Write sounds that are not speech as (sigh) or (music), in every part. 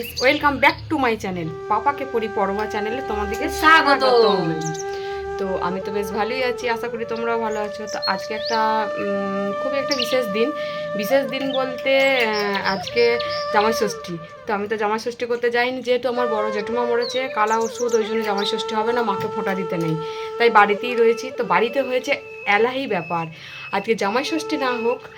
Guys welcome back to my channel পাপাকে পরি পরমা চ্যানেলে তোমাদেরকে স্বাগত। তো আমি তো বেশ ভালোই আছি আশা করি তোমরাও ভালো আছো। তো আজকে একটা খুবই একটা বিশেষ দিন। বিশেষ দিন বলতে আজকে জামাই ষষ্ঠী তো আমি তো জামাই ষষ্ঠী করতে যাইনি যেহেতু আমার বড় জেঠুমা মরেছে কালা ওষুধ ওই জন্য জামাই ষষ্ঠী হবে না মাকে ফোঁটা দিতে নেই। তাই বাড়িতেই রয়েছি। তো বাড়িতে হয়েছে এলাহি ব্যাপার। আজকে জামাই ষষ্ঠী না হোক,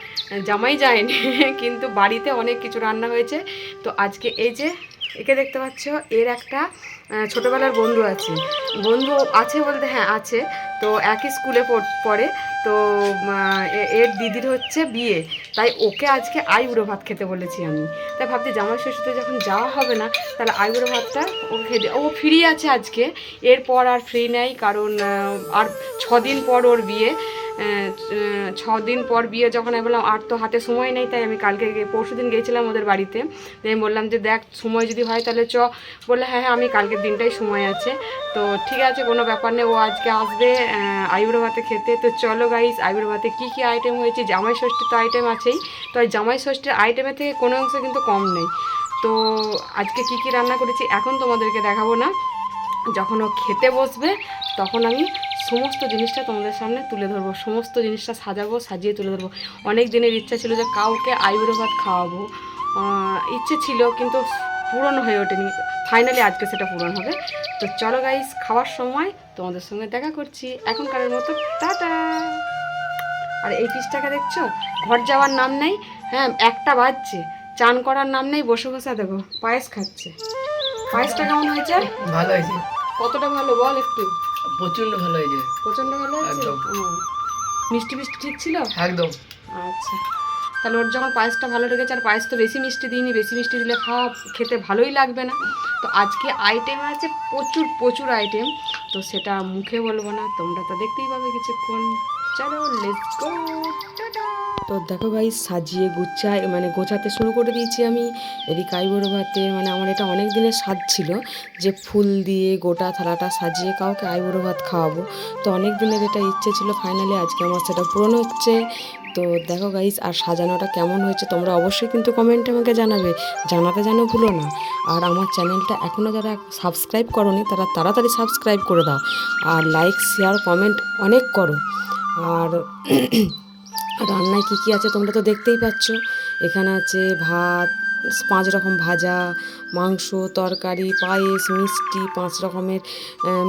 জামাই যায়নি, (laughs) কিন্তু বাড়িতে অনেক কিছু রান্না হয়েছে। তো আজকে এই যে একে দেখতে পাচ্ছ, এর একটা ছোটোবেলার বন্ধু আছে। বন্ধু আছে বলতে হ্যাঁ আছে। তো একই স্কুলে পড়- তো এর দিদির হচ্ছে বিয়ে। তাই ওকে আজকে আইবুড়ো ভাত খেতে বলেছি আমি। তাই ভাবছি জামাই ষষ্ঠীতে যখন যাওয়া হবে না, তাহলে আইবুড়ো ভাতটা ওকে খেতে ও ফ্রি আছে আজকে। এরপর আর ফ্রি নেই, কারণ আর ছ দিন পর ওর বিয়ে। ছ দিন পর বিয়ে যখন আমি বললাম, আর তো হাতে সময় নেই, তাই আমি কালকে পরশু দিন গিয়েছিলাম ওদের বাড়িতে। আমি বললাম যে, দেখ, সময় যদি হয় তাহলে চ। বললে হ্যাঁ হ্যাঁ আমি কালকের দিনটাই সময় আছে। তো ঠিক আছে, কোনো ব্যাপার নেই, ও আজকে আসবে আইবুড়ো ভাতে খেতে। তো চলো গাইস আইবুড়ো ভাতে কী কী আইটেম হয়েছে? জামাই ষষ্ঠীর তো আইটেম আছেই। তো জামাই ষষ্ঠীর আইটেমের থেকে কোনো অংশ কিন্তু কম নেই। তো আজকে কি কি রান্না করেছি, এখন তোমাদেরকে দেখাবো না। যখন ও খেতে বসবে, তখন আমি সমস্ত জিনিসটা তোমাদের সামনে তুলে ধরবো সমস্ত জিনিসটা সাজাবো সাজিয়ে তুলে ধরবো। অনেক দিনের ইচ্ছা ছিল যে কাউকে আইবুড়ো ভাত খাওয়াবো। ইচ্ছে ছিল কিন্তু পূরণ হয়ে ওঠেনি। ফাইনালি আজকে সেটা পূরণ হবে। তো চলো গাইস খাওয়ার সময় তোমাদের সঙ্গে দেখা করছি। এখনকারের মতো টাটা! আর এই পিসটাকে দেখছ? ঘর যাওয়ার নাম নেই। হ্যাঁ একটা বাজছে। চান করার নাম নেই বসে বসে দেখো পায়েস খাচ্ছে। পায়েসটা কেমন হয়েছে? ভালো হয়েছে। কতটা ভালো বল একটু। প্রচণ্ড ভালো হয়েছে। প্রচণ্ড ভালো হয়েছে। মিষ্টি মিষ্টি ঠিক ছিল? একদম। আচ্ছা। তাহলে ওর যখন পায়েসটা ভালো লেগেছে আর পায়েস তো বেশি মিষ্টি দিইনি বেশি মিষ্টি দিলে খাওয়া খেতে ভালোই লাগবে না। তো আজকে আইটেম আছে প্রচুর প্রচুর আইটেম তো সেটা মুখে বলব না তোমরা তো দেখতেই পাবে কিছুক্ষণ। চলো তো দেখো ভাই, সাজিয়ে গুচ্ছায় মানে গোছাতে শুরু করে দিয়েছি আমি। এদিকে আইবুড়ো ভাতে মানে আমার এটা অনেক দিনের স্বাদ ছিল যে ফুল দিয়ে গোটা থালাটা সাজিয়ে কাউকে আইবুড়ো ভাত খাওয়াবো। তো অনেক দিনের এটা ইচ্ছে ছিল ফাইনালি আজকে আমার সেটা পূরণ হচ্ছে। তো দেখো গাইস আর সাজানোটা কেমন হয়েছে, তোমরা অবশ্যই কিন্তু কমেন্টে আমাকে জানাবে। জানাতে যেন ভুলো না। আর আমার চ্যানেলটা এখনও যারা সাবস্ক্রাইব করনি, তারা তাড়াতাড়ি সাবস্ক্রাইব করে দাও। আর লাইক শেয়ার কমেন্ট অনেক করো। আর রান্নায় কী কী আছে তোমরা তো দেখতেই পাচ্ছ। এখানে আছে ভাত, পাঁচ রকম ভাজা, মাংস, তরকারি, পায়েস, মিষ্টি, পাঁচ রকমের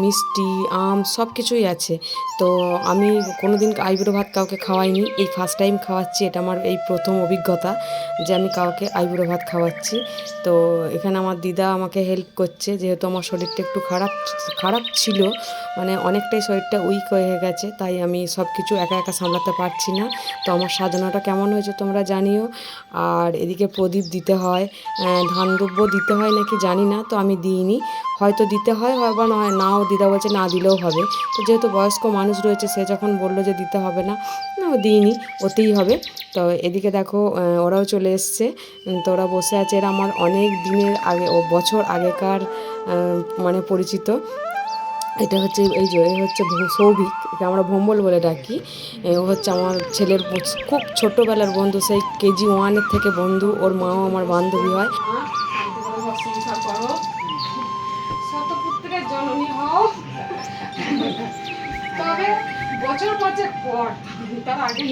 মিষ্টি, আম সব কিছুই আছে। তো আমি কোনো দিন আইবুড়ো ভাত কাউকে খাওয়াইনি, এই ফার্স্ট টাইম খাওয়াচ্ছি, এটা আমার এই প্রথম অভিজ্ঞতা যে আমি কাউকে আইবুড়ো ভাত খাওয়াচ্ছি। তো এখানে আমার দিদা আমাকে হেল্প করছে, যেহেতু আমার শরীরটা একটু খারাপ খারাপ ছিল মানে অনেকটাই শরীরটা উইক হয়ে গেছে, তাই আমি সব কিছু একা একা সামলাতে পারছি না। তো আমার সাজানোটা কেমন হয়েছে তোমরা জানিও। আর এদিকে প্রদীপ দিতে হয় ধান দ্রব্য দিতে হয় নাকি জানি না, তো আমি দিইনি। হয়তো দিতে হয় হয় বা নয়, নাও দিদা বলছে না দিলেও হবে। তো যেহেতু বয়স্ক মানুষ রয়েছে, সে যখন বলল যে দিতে হবে না দিইনি, ওতেই হবে। তো এদিকে দেখো ওরাও চলে এসছে। তো ওরা বসে আছে, এরা আমার অনেক দিনের আগে, ও বছর আগেকার মানে পরিচিত। এটা হচ্ছে এই যে এই হচ্ছে সৌভিক একে আমরা ভম্বল বলে ডাকি। ও হচ্ছে আমার ছেলের খুব ছোটোবেলার বন্ধু সেই কেজি ওয়ানের থেকে বন্ধু ওর মাও আমার বান্ধবী হয়। বছর পাঁচেক পর তার আগে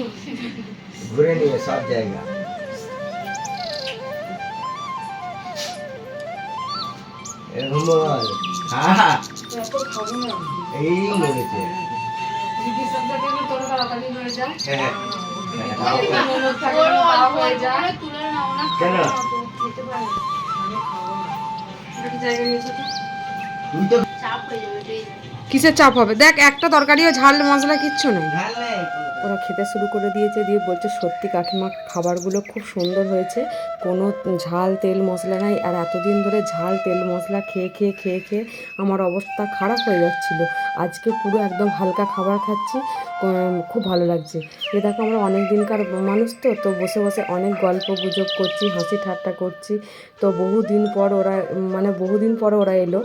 ঘুরে নিয়ে সব জায়গা। হ্যাঁ এই হয়ে যায় হ্যাঁ কিসের চাপ হবে? দেখ একটা তরকারিও ঝাল মশলা কিচ্ছু নেই। ওরা খেতে শুরু করে দিয়েছে, দিয়ে বলছে সত্যি কাকিমা, খাবারগুলো খুব সুন্দর হয়েছে। কোনো ঝাল তেল মশলা নাই, আর এতদিন ধরে ঝাল তেল মশলা খেয়ে খেয়ে খেয়ে খেয়ে আমার অবস্থা খারাপ হয়ে যাচ্ছিল। আজকে পুরো একদম হালকা খাবার খাচ্ছি খুব ভালো লাগছে। এ দেখো আমরা অনেক দিনকার মানুষ তো তো বসে বসে অনেক গল্প গুজব করছি, হাসি ঠাট্টা করছি। তো বহুদিন পর ওরা মানে বহুদিন পর ওরা এলো।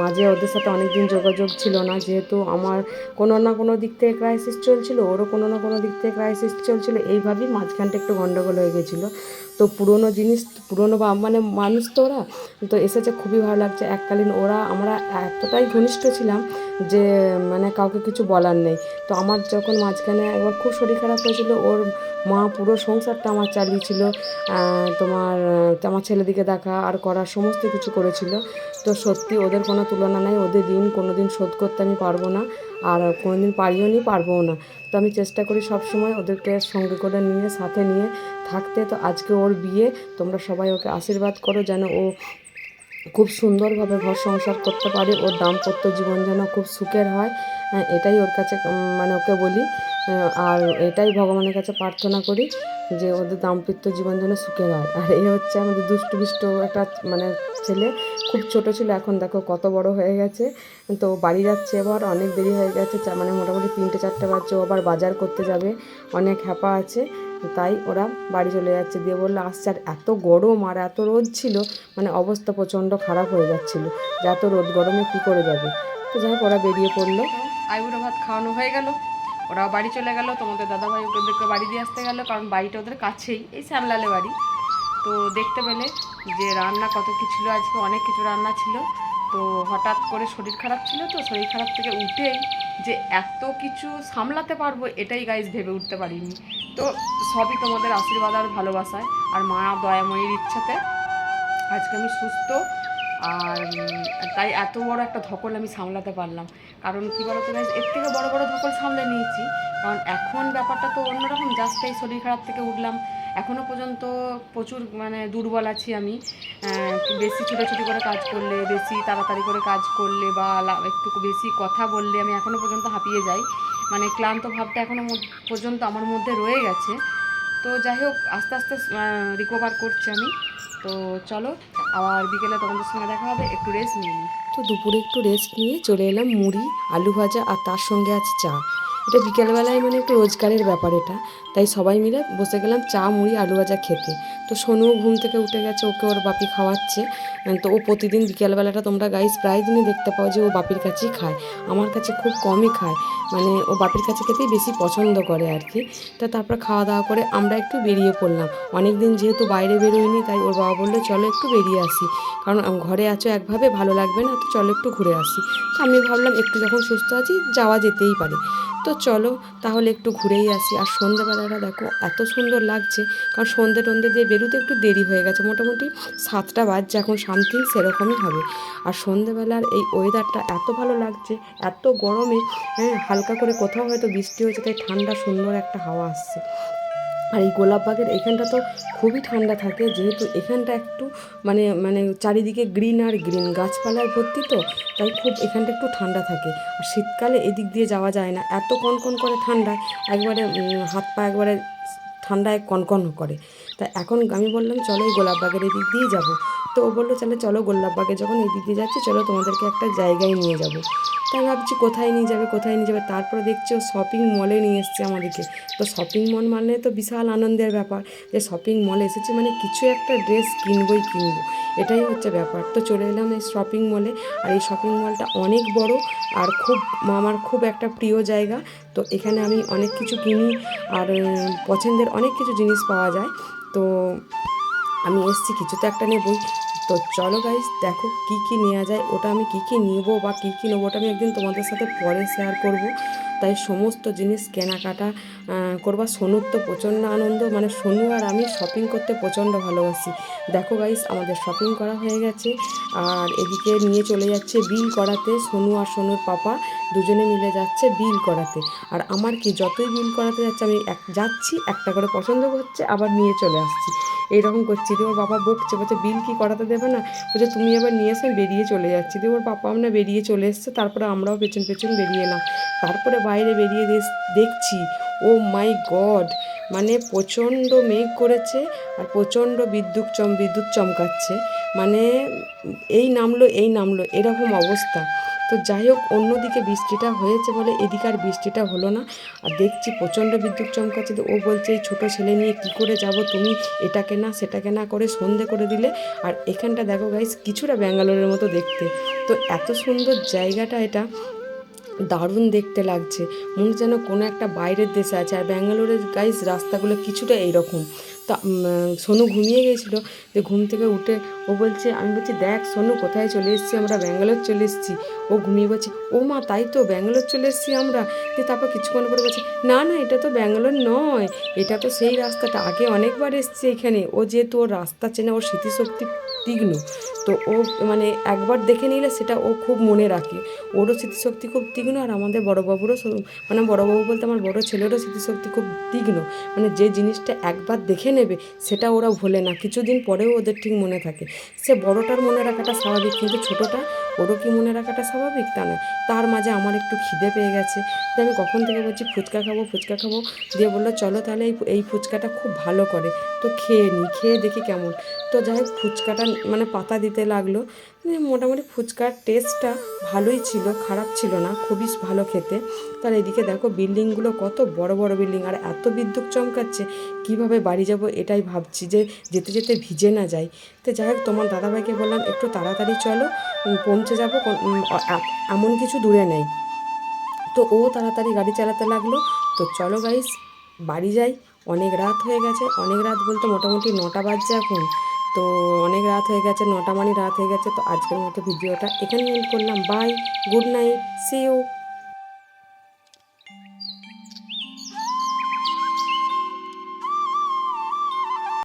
মাঝে ওদের সাথে অনেক দিন যোগাযোগ ছিল না, যেহেতু আমার কোনো না কোনো দিক থেকে ক্রাইসিস চলছিল, ওরও কোনো কোনো না কোনো দিক থেকে ক্রাইসিস চলছিল, এইভাবেই মাঝখানটা একটু গণ্ডগোল হয়ে গেছিল। তো পুরনো জিনিস, পুরনো বা মানে মানুষ তো ওরা, তো এসেছে, খুবই ভালো লাগছে। এককালীন ওরা, আমরা এতটাই ঘনিষ্ঠ ছিলাম যে মানে কাউকে কিছু বলার নেই। তো আমার যখন মাঝখানে একবার খুব শরীর খারাপ হয়েছিল, ওর মা পুরো সংসারটা আমার চালিয়েছিল তোমার আমার ছেলেদিকে দেখা আর করার সমস্ত কিছু করেছিল। তো সত্যি ওদের কোনো তুলনা নাই, ওদের দিন কোনো দিন শোধ করতে আমি পারব না আর কোনো দিন পারিও নি, পারবও না। তো আমি চেষ্টা করি সব সময় ওদেরকে সঙ্গে করে নিয়ে, সাথে নিয়ে থাকতে। তো আজকে ওর বিয়ে, তোমরা সবাই ওকে আশীর্বাদ করো যেন ও খুব সুন্দরভাবে ঘর সংসার করতে পারে ওর দাম্পত্য জীবন যেন খুব সুখের হয় হ্যাঁ, এটাই ওর কাছে মানে ওকে বলি আর এটাই ভগবানের কাছে প্রার্থনা করি যে ওদের দাম্পত্য জীবন যেন সুখের হয়। আর এই হচ্ছে আমাদের দুষ্টু বিষ্টু একটা মানে ছেলে খুব ছোট ছিল এখন দেখো কত বড় হয়ে গেছে তো বাড়ি যাচ্ছে এবার অনেক দেরি হয়ে গেছে মানে মোটামুটি তিনটে চারটে বাজছে ও আবার বাজার করতে যাবে অনেক হ্যাপা আছে তাই ওরা বাড়ি চলে যাচ্ছে। দিয়ে বলল, আসছে আর এত গরম আর এত রোদ ছিল মানে অবস্থা প্রচণ্ড খারাপ হয়ে যাচ্ছিল। যে এত রোদ গরমে কী করে যাবে? তো যাই হোক, ওরা বেরিয়ে পড়ল। আইবুড়ো ভাত খাওয়ানো হয়ে গেল। ওরাও বাড়ি চলে গেল। তোমাদের দাদাভাই ওদেরকে বাড়ি দিয়ে আসতে গেলো, কারণ বাড়িটা ওদের কাছেই, এই শ্যামলালে বাড়ি। তো দেখতে পেলে যে রান্না কত কি ছিল আজকে, অনেক কিছু রান্না ছিল। তো হঠাৎ করে শরীর খারাপ ছিল তো, শরীর খারাপ থেকে উঠেই যে এত কিছু সামলাতে পারব এটাই গাইজ ভেবে উঠতে পারিনি। তো সবই তোমাদের আশীর্বাদ আর ভালোবাসায়। আর মা দয়াময়ীর ইচ্ছাতে আজকে আমি সুস্থ আর তাই এত বড় একটা ধকল আমি সামলাতে পারলাম। কারণ কী বলতো guys, এর থেকে বড় বড় ধকল সামলে নিয়েছি। কারণ এখন ব্যাপারটা তো অন্যরকম জাস্ট এই শরীর খারাপ থেকে উঠলাম। এখনও পর্যন্ত প্রচুর মানে দুর্বল আছি আমি। বেশি ছোটাছুটি করে কাজ করলে, বেশি তাড়াতাড়ি করে কাজ করলে বা একটু বেশি কথা বললে আমি এখনও পর্যন্ত হাঁপিয়ে যাই। মানে ক্লান্ত ভাবটা এখনও পর্যন্ত আমার মধ্যে রয়ে গেছে। তো যাই হোক, আস্তে আস্তে রিকভার করছি আমি। তো চলো, আবার বিকেলে তোমাদের সঙ্গে দেখা হবে, একটু রেস্ট নিয়ে তো দুপুরে একটু রেস্ট নিয়ে চলে এলাম মুড়ি, আলু ভাজা আর তার সঙ্গে আছে চা। এটা বিকেলবেলায় মানে একটু রোজগারের ব্যাপার এটা। তাই সবাই মিলে বসে গেলাম চা, মুড়ি, আলু ভাজা খেতে। তো সোনুও ঘুম থেকে উঠে গেছে, ওকে ওর বাপি খাওয়াচ্ছে। তো ও প্রতিদিন বিকেলবেলাটা তোমরা গাইস প্রায় দিনই দেখতে পাও যে ও বাপির কাছেই খায়। আমার কাছে খুব কমই খায়। মানে ও বাপির কাছে খেতেই বেশি পছন্দ করে আর কি তা তারপর খাওয়া দাওয়া করে আমরা একটু বেরিয়ে পড়লাম। অনেক দিন যেহেতু বাইরে বেরোয়নি, তাই ওর বাবা বলল, চলো একটু বেরিয়ে আসি। কারণ ঘরে আছো একভাবে, ভালো লাগবে না, তো চলো একটু ঘুরে আসি। তো আমি ভাবলাম, একটু যখন সুস্থ আছি, যাওয়া যেতেই পারে। তো চলো তাহলে একটু ঘুরেই আসি। আর সন্ধ্যেবেলাটা দেখো, এত সুন্দর লাগছে। কারণ সন্ধ্যে টন্ধে দিয়ে বেরোতে একটু দেরি হয়ে গেছে। মোটামুটি সাতটা বাজ এখন সামথিং সেরকমই হবে। আর সন্ধ্যেবেলার এই ওয়েদারটা এত ভালো লাগছে, এত গরমে হ্যাঁ হালকা করে কোথাও হয়তো বৃষ্টি হয়েছে, তাই ঠান্ডা সুন্দর একটা হাওয়া আসছে। আর এই গোলাপবাগের এখানটা তো খুবই ঠান্ডা থাকে, যেহেতু এখানটা একটু মানে মানে চারিদিকে গ্রিন আর গ্রিন গাছপালায় ভর্তি তো, তাই খুব এখানটা একটু ঠান্ডা থাকে। আর শীতকালে এদিক দিয়ে যাওয়া যায় না, এত কনকন করে ঠান্ডা, একবারে হাত পা একবারে ঠান্ডায় কনকন করে। তা এখন আমি বললাম, চলো এই গোলাপবাগের এদিক দিয়েই যাব। তো ও বলল, তাহলে চলো গোলাপবাগে যখন এই দিয়ে যাচ্ছি, চলো তোমাদেরকে একটা জায়গায় নিয়ে যাব। তাই ভাবছি কোথায় নিয়ে যাবে, কোথায় নিয়ে যাবে। তারপরে দেখছি ও শপিং মলে নিয়ে এসছে আমাদেরকে। তো শপিং মল মানে তো বিশাল আনন্দের ব্যাপার, যে শপিং মলে এসেছি মানে কিছু একটা ড্রেস কিনবই কিনবো, এটাই হচ্ছে ব্যাপার। তো চলে এলাম এই শপিং মলে আর এই শপিং মলটা অনেক বড় আর খুব, আমার খুব একটা প্রিয় জায়গা। তো এখানে আমি অনেক কিছু কিনি আর পছন্দের অনেক কিছু জিনিস পাওয়া যায়। তো আমি এসছি, কিছু তো একটা নেবই। তো চলো গাইজ দেখো কি কি নেওয়া যায়, ওটা আমি কি কি নেব বা কি কি নেব ওটা আমি একদিন তোমাদের সাথে পরে শেয়ার করব। তাই সমস্ত জিনিস কেনাকাটা করবা সোনুর তো প্রচণ্ড আনন্দ। মানে সোনু আর আমি শপিং করতে প্রচণ্ড ভালোবাসি। দেখো গাইস আমাদের শপিং করা হয়ে গেছে। আর এদিকে নিয়ে চলে যাচ্ছে বিল করাতে সোনু আর সোনুর পাপা। দুজনে মিলে যাচ্ছে বিল করাতে। আর আমার কি, যতই বিল করাতে যাচ্ছে, আমি এক, যাচ্ছি, একটা করে পছন্দ করছে আবার নিয়ে চলে আসছি। এইরকম করছি। দিয়ে ওর বাবা বকছে, বলছে, বিল কি করাতে দেবে না? বলছে, তুমি এবার নিয়ে এসে বেরিয়ে চলে যাচ্ছি। দিয়ে ওর বাবা আমরা বেরিয়ে চলে এসছে। তারপরে আমরাও পেছন পেছন বেরিয়ে এলাম। তারপরে বাইরে বেরিয়ে দেখছি ও মাই গড। মানে প্রচণ্ড মেঘ করেছে আর প্রচণ্ড বিদ্যুৎ চম, বিদ্যুৎ চমকাচ্ছে। মানে এই নামলো এই নামলো, এরকম অবস্থা। তো যাই হোক অন্যদিকে বৃষ্টিটা হয়েছে বলে এদিকে আর বৃষ্টিটা হলো না। আর দেখছি প্রচণ্ড বিদ্যুৎ চমকাচ্ছে তো ও বলছে, এই ছোটো ছেলে নিয়ে কী করে যাব তুমি? এটাকে না, সেটাকে না করে সন্ধে করে দিলে? আর এখানটা দেখো গাইস কিছুটা ব্যাঙ্গালোরের মতো দেখতে। তো এত সুন্দর জায়গাটা এটা। দারুণ দেখতে লাগছে। মনে যেন কোনো একটা বাইরের দেশে আছে আর ব্যাঙ্গালোরের গাইস রাস্তাগুলো কিছুটা এইরকম। তা সোনু ঘুমিয়ে গেছিল যে ঘুম থেকে উঠে ও বলছে, আমি বলছি, দেখ সোনু, কোথায় চলে এসেছি আমরা? ব্যাঙ্গালোর চলে এসেছি। ও ঘুমিয়ে বলছে, ও মা, তাই তো, ব্যাঙ্গালোর চলে এসেছি আমরা। যে তারপর কিছুক্ষণ পরে বলছে, না না, এটা তো ব্যাঙ্গালোর নয়, এটা তো সেই রাস্তাটা। আগে অনেকবার এসছে এখানে। ও যেহেতু ওর রাস্তা চেনে, ওর স্মৃতিশক্তি তীক্ষ্ণ। তো ও মানে একবার দেখে নিলে সেটা ও খুব মনে রাখে। ওরও স্মৃতিশক্তি খুব তীক্ষ্ণ আর আমাদের বড়োবাবুরও মানে বড়োবাবু বলতে আমার বড় ছেলেরও স্মৃতিশক্তি খুব তীক্ষ্ণ। মানে যে জিনিসটা একবার দেখে নেবে সেটা ওরা ভোলে না। কিছুদিন পরেও ওদের ঠিক মনে থাকে। সে বড়টার মনে রাখাটা স্বাভাবিক কিন্তু ছোটোটা ওরও কি মনে রাখাটা স্বাভাবিক তা নয়। তার মাঝে আমার একটু খিদে পেয়ে গেছে। দিয়ে আমি কখন থেকে বলছি, ফুচকা খাব ফুচকা খাব? দিয়ে বলল, চলো তাহলে এই এই ফুচকাটা খুব ভালো করে। তো খেয়ে নিই খেয়ে দেখি কেমন। তো যাই ফুচকাটা মানে পাতা দিতে লাগল। মোটামুটি ফুচকার টেস্টটা ভালোই ছিল, খারাপ ছিল না, খুবই ভালো খেতে। তার এদিকে দেখো বিল্ডিংগুলো কত বড় বড় বিল্ডিং, আর এত বিদ্যুৎ চমকাচ্ছে, কীভাবে বাড়ি যাব এটাই ভাবছি যে যেতে যেতে ভিজে না যাই। তো যাই হোক, তোমার দাদাভাইকে বললাম, একটু তাড়াতাড়ি চলো পৌঁছে যাব এমন কিছু দূরে নেই। তো ও তাড়াতাড়ি গাড়ি চালাতে লাগল। তো চলো গাইস বাড়ি যাই। অনেক রাত হয়ে গেছে, অনেক রাত বলতে মোটামুটি নটা বাজছে এখন। তো অনেক রাত হয়ে গেছে, নটা মানে রাত হয়ে গেছে, তো আজকের মতো ভিডিওটা এখানে এন্ড করলাম। Bye good night see you